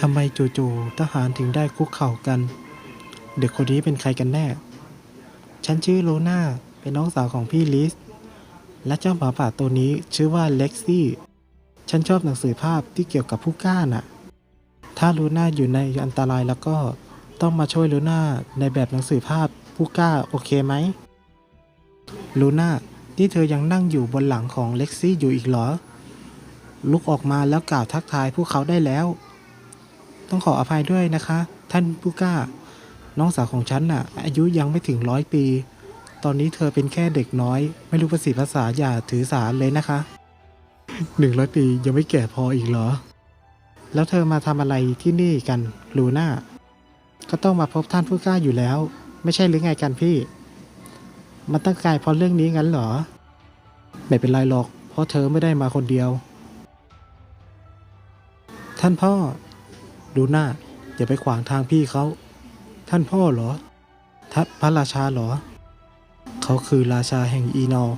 ทำไมจู่ๆทหารถึงได้คุกเข่ากัน เด็กคนนี้เป็นใครกันแน่ ฉันชื่อโลนาเป็นน้องสาวของพี่ลิส และเจ้าหมาป่าตัวนี้ชื่อว่าเล็กซี่ ฉันชอบหนังสือภาพที่เกี่ยวกับผู้กล้าน่ะ ถ้าลูน่าอยู่ในอันตรายแล้วก็ต้องมาช่วยลูน่าในแบบหนังสือภาพผู้กล้าโอเคไหมลูน่าที่เธอยังนั่งอยู่บนหลังของเล็กซี่อยู่อีกเหรอ ลุกออกมาแล้วกล่าวทักทายพวกเขาได้แล้ว ต้องขออภัยด้วยนะคะ ท่านผู้กล้า น้องสาวของฉันน่ะ อายุยังไม่ถึงร้อยปี ตอนนี้เธอเป็นแค่เด็กน้อย ไม่รู้ภาษีภาษาอย่าถือสาเลยนะคะหนึ่งร้อยปียังไม่แก่พออีกเหรอ แล้วเธอมาทำอะไรที่นี่กันลูน่าก็ต้องมาพบท่านผู้กล้าอยู่แล้ว ไม่ใช่หรือไงกันพี่ มันตั้งกายเพราะเรื่องนี้งั้นเหรอ ไม่เป็นไรหรอก เพราะเธอไม่ได้มาคนเดียว ท่านพ่อ ดูหน้า อย่าไปขวางทางพี่เขา ท่านพ่อเหรอ ทัพพระราชาเหรอ เขาคือราชาแห่งอีนอร์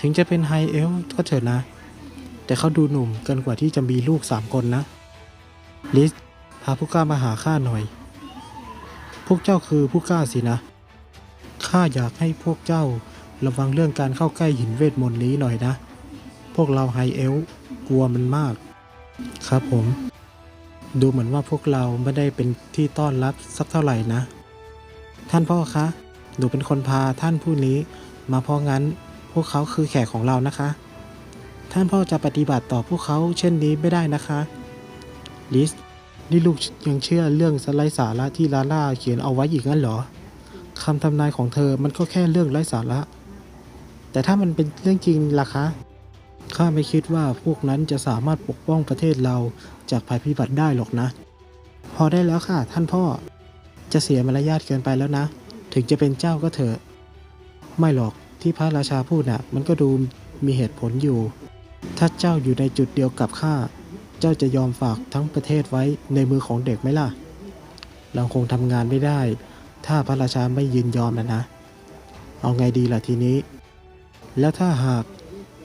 ถึงจะเป็นไฮเอลก็เถอะนะ แต่เขาดูหนุ่มเกินกว่าที่จะมีลูกสามคนนะ ลิส พาผู้กล้ามาหาข้าหน่อย พวกเจ้าคือผู้กล้าสินะ ข้าอยากให้พวกเจ้าระวังเรื่องการเข้าใกล้หินเวทมนต์นี้หน่อยนะ พวกเราไฮเอลกลัวมันมาก ครับผม ดูเหมือนว่าพวกเราไม่ได้เป็นที่ต้อนรับสักเท่าไหร่นะ ท่านพ่อคะ หนูเป็นคนพาท่านผู้นี้ มาเพราะงั้นพวกเขาคือแขกของเรานะคะ ท่านพ่อจะปฏิบัติต่อพวกเขาเช่นนี้ไม่ได้นะคะลิสนี่ลูกยังเชื่อเรื่องสไลด์สาระที่ลาล่าเขียนเอาไว้อีกงั้นเหรอคำทำนายของเธอมันก็แค่เรื่องไร้สาระ แต่ถ้ามันเป็นเรื่องจริงล่ะคะข้าไม่คิดว่าพวกนั้นจะสามารถปกป้องประเทศเรา จากภัยพิบัติได้หรอกนะ พอได้แล้วค่ะ ท่านพ่อ จะเสียมารยาทเกินไปแล้วนะ ถึงจะเป็นเจ้าก็เถอะ ไม่หรอกที่พระราชาพูดน่ะ มันก็ดูมีเหตุผลอยู่ ถ้าเจ้าอยู่ในจุดเดียวกับข้า เจ้าจะยอมฝากทั้งประเทศไว้ในมือของเด็กไหมล่ะ เราคงทำงานไม่ได้ ถ้าพระราชาไม่ยินยอมนะนะ เอาไงดีล่ะทีนี้ แล้วถ้าหาก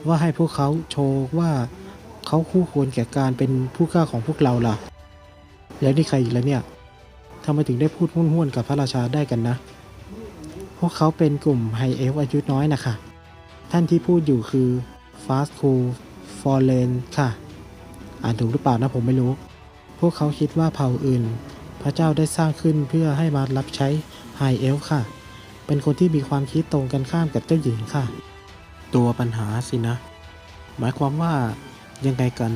ว่าให้พวกเขาโชว์ว่า เขาคู่ควรแก่การเป็นผู้กล้าของพวกเราล่ะ แล้วนี่ใครอีกแล้วเนี่ยทำไมถึงได้พูดห้วนๆกับพระราชาได้กันนะ พวกเขาเป็นกลุ่มไฮเอฟอายุน้อยนะคะ ท่านที่พูดอยู่คือฟาสคูฟอร์เรนค่ะ อ่านถูกหรือเปล่านะผมไม่รู้ พวกเขาคิดว่าเผ่าอื่น พระเจ้าได้สร้างขึ้นเพื่อให้มารับใช้ไฮเอลฟ์ค่ะ เป็นคนที่มีความคิดตรงกันข้ามกับเจ้าหญิงค่ะ ตัวปัญหาสินะ หมายความว่า ยังไงกัน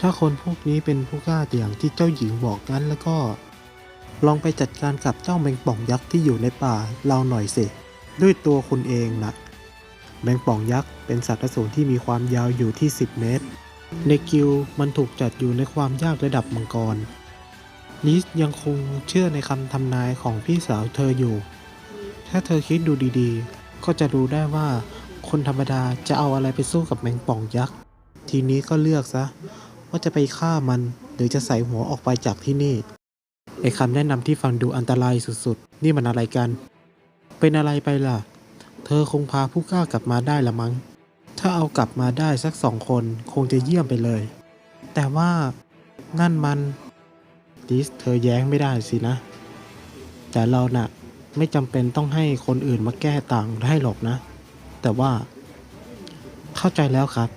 ถ้าคนพวกนี้เป็นผู้กล้าอย่างที่เจ้าหญิงบอกงั้นแล้วก็ ลองไปจัดการกับเจ้าแมงป่องยักษ์ที่อยู่ในป่าเราหน่อยสิ ด้วยตัวคุณเองนะแมงป่องยักษ์เป็นสัตว์อสูรที่มีความยาวอยู่ที่ 10 เมตร ในกิลมันถูกจัดอยู่ในความยากระดับมังกร ลิสยังคงเชื่อในคำทำนายของพี่สาวเธออยู่ ถ้าเธอคิดดูดีๆ ก็จะรู้ได้ว่าคนธรรมดาจะเอาอะไรไปสู้กับแมงป่องยักษ์ ทีนี้ก็เลือกซะ ว่าจะไปฆ่ามันหรือจะใส่หัวออกไปจากที่นี่ไอ้คำแนะนำที่ฟังดูอันตรายสุดๆ นี่มันอะไรกัน เป็นอะไรไปล่ะ เธอคงพาผู้กล้ากลับมาได้ละมั้ง ถ้าเอากลับมาได้สักสองคนคงจะเยี่ยมไปเลย แต่ว่านั่นมันดิสเธอแย้งไม่ได้สินะ แต่เราน่ะไม่จำเป็นต้องให้คนอื่นมาแก้ต่างให้หรอกนะ แต่ว่า เข้าใจแล้วครับ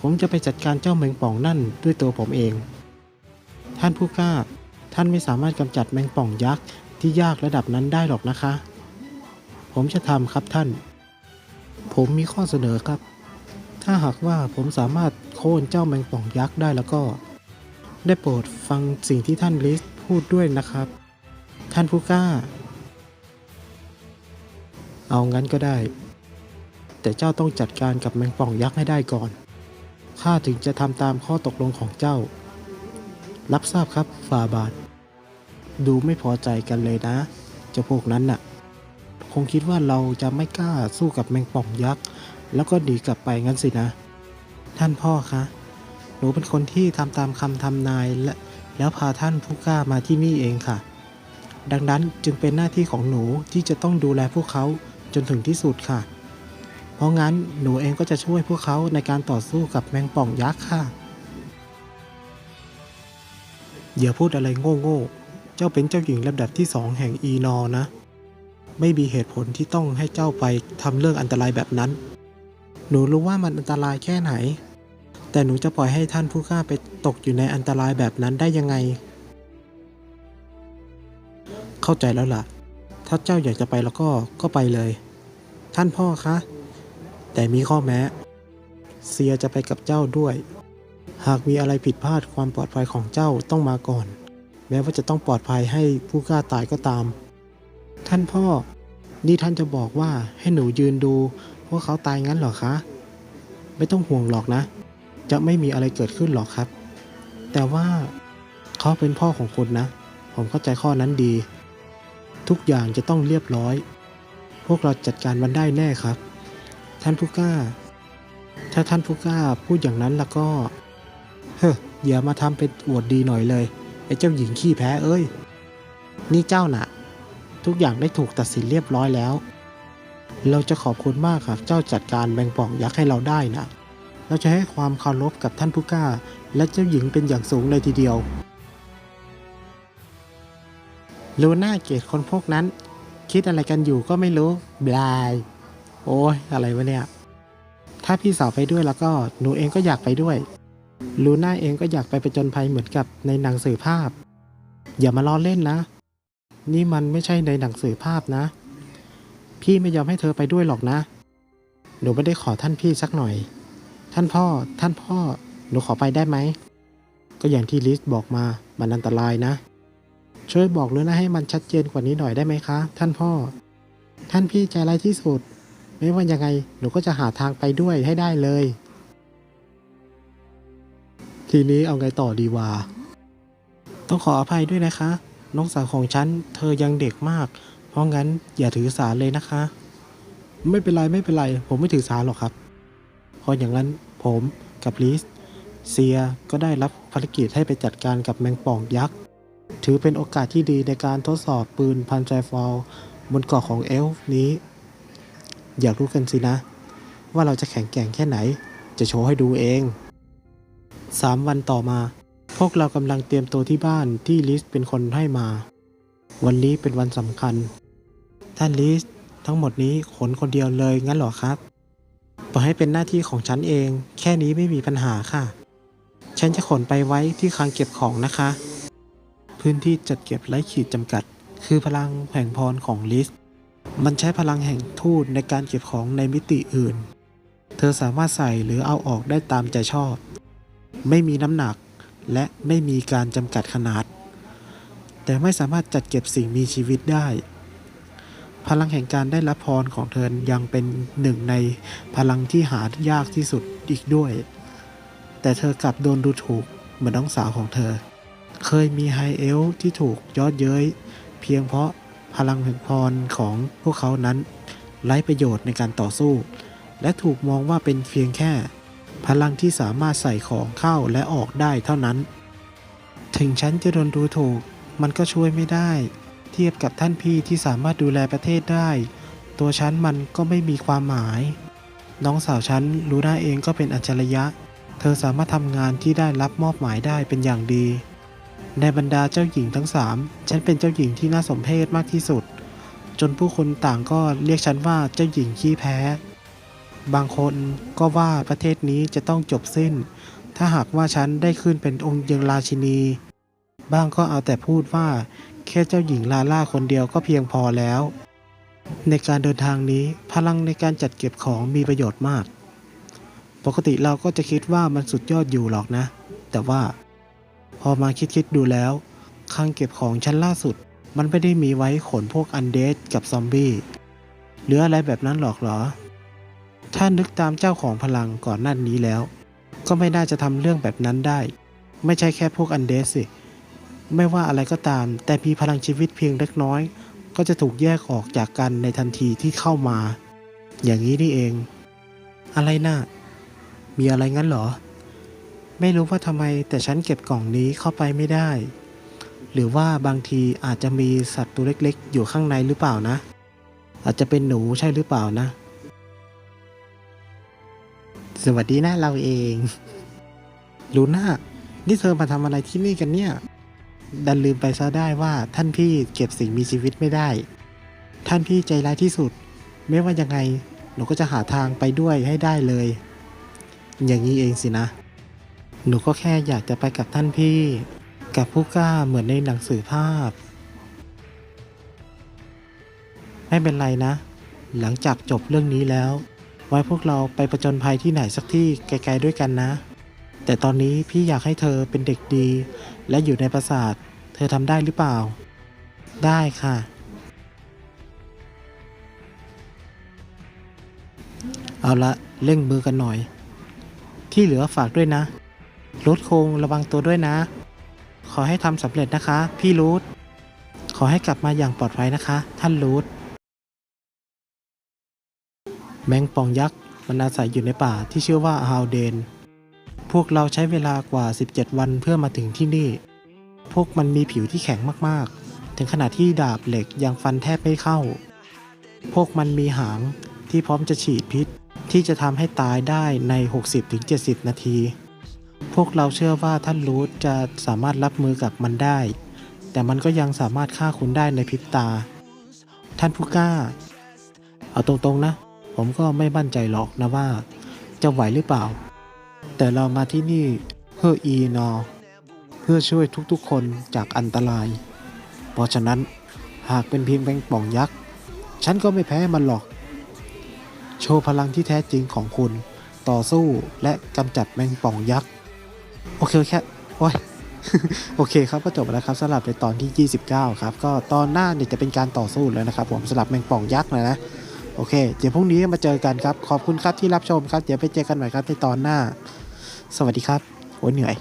ผมจะไปจัดการเจ้าแมงป่องนั่นด้วยตัวผมเอง ท่านผู้กล้า ท่านไม่สามารถกำจัดแมงป่องยักษ์ที่ยากระดับนั้นได้หรอกนะคะ ผมจะทำครับท่าน ผมมีข้อเสนอครับ ถ้าหากว่าผมสามารถโค่นเจ้าแมงป่องยักษ์ได้แล้วก็ ได้โปรดฟังสิ่งที่ท่านลิสพูดด้วยนะครับ ท่านผู้กล้า เอางั้นก็ได้ แต่เจ้าต้องจัดการกับแมงป่องยักษ์ให้ได้ก่อน ข้าถึงจะทำตามข้อตกลงของเจ้า รับทราบครับฝ่าบาท ดูไม่พอใจกันเลยนะ เจ้าพวกนั้นน่ะ คงคิดว่าเราจะไม่กล้าสู้กับแมงป่องยักษ์ แล้วก็หนีกลับไปงั้นสินะ ท่านพ่อคะ หนูเป็นคนที่ทำตามคำทำนายและแล้วพาท่านผู้กล้ามาที่นี่เองค่ะ ดังนั้นจึงเป็นหน้าที่ของหนูที่จะต้องดูแลพวกเขาจนถึงที่สุดค่ะ เพราะงั้นหนูเองก็จะช่วยพวกเขาในการต่อสู้กับแมงป่องยักษ์ค่ะ อย่าพูดอะไรโง่ๆ เจ้าเป็นเจ้าหญิงลำดับที่สองแห่งอีนอร์นะ ไม่มีเหตุผลที่ต้องให้เจ้าไปทำเรื่องอันตรายแบบนั้น หนูรู้ว่ามันอันตรายแค่ไหน แต่หนูจะปล่อยให้ท่านผู้กล้าไปตกอยู่ในอันตรายแบบนั้นได้ยังไง เข้าใจแล้วล่ะ ถ้าเจ้าอยากจะไปแล้วก็ก็ไปเลย ท่านพ่อคะ แต่มีข้อแม้ เซียจะไปกับเจ้าด้วย หากมีอะไรผิดพลาดความปลอดภัยของเจ้าต้องมาก่อน แม้ว่าจะต้องปลอดภัยให้ผู้กล้าตายก็ตาม ท่านพ่อ นี่ท่านจะบอกว่าให้หนูยืนดูพวกเขาตายงั้นเหรอคะ ไม่ต้องห่วงหรอกนะ จะไม่มีอะไรเกิดขึ้นหรอกครับ แต่ว่าเขาเป็นพ่อของคุณนะ ผมเข้าใจข้อนั้นดี ทุกอย่างจะต้องเรียบร้อย พวกเราจัดการมันได้แน่ครับ ท่านผู้กล้า ถ้าท่านผู้กล้าพูดอย่างนั้นแล้วก็ เฮ้ออย่ามาทำเป็นอวดดีหน่อยเลย ไอ้เจ้าหญิงขี้แพ้เอ้ย นี่เจ้าน่ะ ทุกอย่างได้ถูกตัดสินเรียบร้อยแล้ว เราจะขอบคุณมากครับ เจ้าจัดการแมงป่องยักษ์ให้เราได้นะเราจะให้ความเคารพกับท่านผู้กล้า และเจ้าหญิงเป็นอย่างสูงเลยทีเดียวลูน่าเกลียดคนพวกนั้น คิดอะไรกันอยู่ก็ไม่รู้บลาย โอ้ยอะไรวะเนี่ย ถ้าพี่สาวไปด้วยแล้วก็หนูเองก็อยากไปด้วย ลูน่าเองก็อยากไปประจนภัยเหมือนกับในหนังสือภาพ อย่ามาล้อเล่นนะ นี่มันไม่ใช่ในหนังสือภาพนะ พี่ไม่ยอมให้เธอไปด้วยหรอกนะ หนูไม่ได้ขอท่านพี่สักหน่อย ท่านพ่อ ท่านพ่อ หนูขอไปได้ไหม ก็อย่างที่ลิสบอกมา มันอันตรายนะ ช่วยบอกเลยนะให้มันชัดเจนกว่านี้หน่อยได้ไหมคะ ท่านพ่อ ท่านพี่ใจร้ายที่สุด ไม่ว่ายังไงหนูก็จะหาทางไปด้วยให้ได้เลย ทีนี้เอาไงต่อดีวะต้องขออภัยด้วยนะคะ น้องสาวของฉัน เธอยังเด็กมาก เพราะงั้นอย่าถือสาเลยนะคะ ไม่เป็นไรไม่เป็นไร ผมไม่ถือสาหรอกครับเพราะอย่างนั้นผมกับลิสเซียก็ได้รับภารกิจให้ไปจัดการกับแมงป่องยักษ์ถือเป็นโอกาสที่ดีในการทดสอบปืนพันใจฟอลบนเกาะของเอลฟ์นี้ อยากรู้กันสินะ ว่าเราจะแข็งแกร่งแค่ไหน จะโชว์ให้ดูเองสามวันต่อมา พวกเรากำลังเตรียมตัวที่บ้านที่ลิสเป็นคนให้มา วันนี้เป็นวันสำคัญ ท่านลิสทั้งหมดนี้ขนคนเดียวเลยงั้นหรอครับปล่อยให้เป็นหน้าที่ของฉันเอง แค่นี้ไม่มีปัญหาค่ะ ฉันจะขนไปไว้ที่คลังเก็บของนะคะ พื้นที่จัดเก็บไร้ขีดจำกัด คือพลังแห่งพรของลิส มันใช้พลังแห่งทูตในการเก็บของในมิติอื่น เธอสามารถใส่หรือเอาออกได้ตามใจชอบ ไม่มีน้ำหนักและไม่มีการจำกัดขนาด แต่ไม่สามารถจัดเก็บสิ่งมีชีวิตได้ พลังแห่งการได้รับพรของเธอยังเป็นหนึ่งในพลังที่หายากที่สุดอีกด้วย แต่เธอกลับโดนดูถูกเหมือนน้องสาวของเธอ เคยมีไฮเอลที่ถูกยอดเย้ยเพียงเพราะ พลังแห่งพรของพวกเขานั้นไร้ประโยชน์ในการต่อสู้ และถูกมองว่าเป็นเพียงแค่ พลังที่สามารถใส่ของเข้าและออกได้เท่านั้น ถึงฉันจะโดนดูถูก มันก็ช่วยไม่ได้ เทียบกับท่านพี่ที่สามารถดูแลประเทศได้ ตัวฉันมันก็ไม่มีความหมาย น้องสาวฉันรู้ได้เองก็เป็นอัจฉริยะ เธอสามารถทำงานที่ได้รับมอบหมายได้เป็นอย่างดี ในบรรดาเจ้าหญิงทั้งสามฉันเป็นเจ้าหญิงที่น่าสมเพชมากที่สุด จนผู้คนต่างก็เรียกฉันว่าเจ้าหญิงขี้แพ้ บางคนก็ว่าประเทศนี้จะต้องจบสิ้น ถ้าหากว่าฉันได้ขึ้นเป็นองค์ยังราชินี บ้างก็เอาแต่พูดว่าแค่เจ้าหญิงลาล่าคนเดียวก็เพียงพอแล้ว ในการเดินทางนี้พลังในการจัดเก็บของมีประโยชน์มาก ปกติเราก็จะคิดว่ามันสุดยอดอยู่หรอกนะ แต่ว่า พอมาคิดๆดูแล้วคลังเก็บของชั้นล่าสุด มันไม่ได้มีไว้ขนพวกอันเดสกับซอมบี้หรืออะไรแบบนั้นหรอกหรอ ถ้านึกตามเจ้าของพลังก่อนหน้านี้แล้ว ก็ไม่น่าจะทำเรื่องแบบนั้นได้ ไม่ใช่แค่พวกอันเดสสิ ไม่ว่าอะไรก็ตาม แต่มีพลังชีวิตเพียงเล็กน้อย ก็จะถูกแยกออกจากกันในทันทีที่เข้ามา อย่างนี้นี่เอง อะไรนะ่ะมีอะไรงั้นหรอ ไม่รู้ว่าทำไมแต่ฉันเก็บกล่องนี้เข้าไปไม่ได้ หรือว่าบางทีอาจจะมีสัตว์ตัวเล็กๆ อยู่ข้างในหรือเปล่านะ อาจจะเป็นหนูใช่หรือเปล่านะ สวัสดีนะเราเองลูน่านี่เธอมาทำอะไรที่นี่กันเนี่ย ดันลืมไปซะได้ว่าท่านพี่เก็บสิ่งมีชีวิตไม่ได้ ท่านพี่ใจร้ายที่สุด ไม่ว่ายังไงหนูก็จะหาทางไปด้วยให้ได้เลย อย่างนี้เองสินะ หนูก็แค่อยากจะไปกับท่านพี่ กับผู้กล้าเหมือนในหนังสือภาพ ไม่เป็นไรนะ หลังจากจบเรื่องนี้แล้ว ไว้พวกเราไปประจนภัยที่ไหนสักที่ไกลๆด้วยกันนะ แต่ตอนนี้พี่อยากให้เธอเป็นเด็กดี และอยู่ในปราสาท เธอทำได้หรือเปล่า ได้ค่ะ เอาละเร่งมือกันหน่อย ที่เหลือฝากด้วยนะ รูทคงระวังตัวด้วยนะ ขอให้ทำสำเร็จนะคะ พี่รูทขอให้กลับมาอย่างปลอดภัยนะคะ ท่านรูทแมงป่องยักษ์มันอาศัยอยู่ในป่าที่ชื่อว่าฮาวเดน พวกเราใช้เวลากว่า 17 วันเพื่อมาถึงที่นี่ พวกมันมีผิวที่แข็งมากๆ ถึงขนาดที่ดาบเหล็กยังฟันแทบไม่เข้า พวกมันมีหางที่พร้อมจะฉีดพิษที่จะทำให้ตายได้ใน 60-70 นาที พวกเราเชื่อว่าท่านรูทจะสามารถรับมือกับมันได้ แต่มันก็ยังสามารถฆ่าคุณได้ในพริบตา ท่านผู้กล้า เอาตรงๆนะ ผมก็ไม่มั่นใจหรอกนะว่า จะไหวหรือเปล่า แต่เรามาที่นี่เพื่ออีนอ เพื่อช่วยทุกๆคนจากอันตราย เพราะฉะนั้นหากเป็นเพียงแมงป่องยักษ์ ฉันก็ไม่แพ้มันหรอก โชว์พลังที่แท้จริงของคุณ ต่อสู้และกำจัดแมงป่องยักษ์ โอเคแค่โอ้ยโอเคครับก็จบแล้วครับสำหรับในตอนที่ 29 ครับ ก็ตอนหน้าเนี่ยจะเป็นการต่อสู้แล้วนะครับผมสำหรับแมงป่องยักษ์นะนะโอเค เดี๋ยวพรุ่งนี้มาเจอกันครับ ขอบคุณครับที่รับชมครับ เดี๋ยวไปเจอกันใหม่ครับในตอนหน้า สวัสดีครับ โอ้ยเหนื่อย